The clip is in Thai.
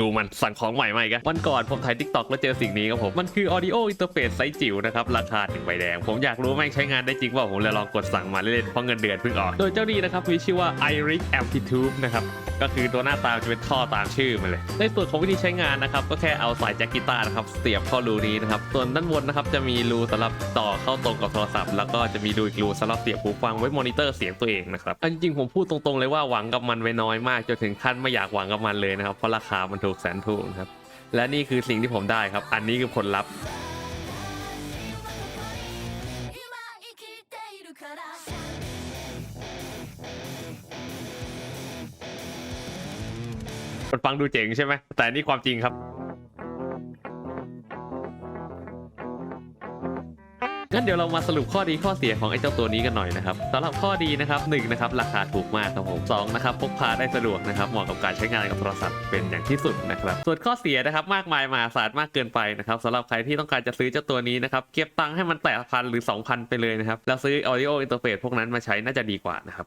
ดูมันสั่งของใหม่มาอีกอะวันก่อนผมถ่ายทิกตอกแล้วเจอสิ่งนี้ครับผม มันคือ audio interface ไซส์จิ๋วนะครับ ราคาถึงใบแดง ผมอยากรู้แม่งใช้งานได้จริงเปล่าผมเลยลองกดสั่งมาเล่นๆเพราะเงินเดือนเพิ่งออก โดยเจ้านี้นะครับมีชื่อว่า iRig Amplitude นะครับก็คือตัวหน้าตาจะเป็นท่อตามชื่อมันเลย ในส่วนของวิธีใช้งานนะครับ ก็แค่เอาสายแจ็คกีตาร์นะครับเสียบเข้ารูนี้นะครับ ส่วนด้านบนนะครับจะมีรูสำหรับต่อเข้าตรงกับโทรศัพท์ แล้วก็จะมีรูอีกรูสำหรับเสียบหูฟังไว้มอนิเตอร์เสียงตัวเองนะครับ อันจริงๆผมพูดตรงๆเลยว่าหวังกับมันไว้น้อยมากจนถึงขั้นไม่อยากหวังกับมันเลยนะครับ เพราะราคามันถูกแสนถูกครับ และนี่คือสิ่งที่ผมได้ครับ อันนี้คือผลลัพธ์นฟังดูเจ๋งใช่ไหมแต่นี่ความจริงครับ งั้นเดี๋ยวเรามาสรุปข้อดีข้อเสียของไอ้เจ้าตัวนี้กันหน่อยนะครับสำหรับข้อดีนะครับหนึ่งนะครับราคาถูกมากครับผมสองนะครับพกพาได้สะดวกนะครับเหมาะกับการใช้งานกับโทรศัพท์เป็นอย่างที่สุดนะครับส่วนข้อเสียนะครับมากมายมหาศาลมากเกินไปนะครับสำหรับใครที่ต้องการจะซื้อเจ้าตัวนี้นะครับเก็บตังค์ให้มันแตะพันหรือ 2,000 ไปเลยนะครับแล้วซื้อ audio interface พวกนั้นมาใช้น่าจะดีกว่านะครับ